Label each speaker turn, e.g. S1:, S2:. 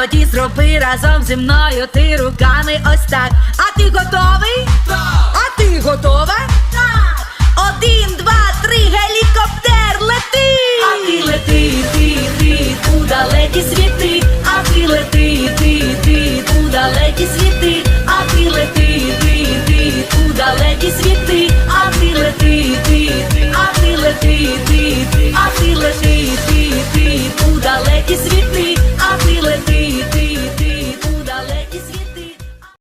S1: Тоді зроби разом зі мною ти руками ось так. А ти готовий?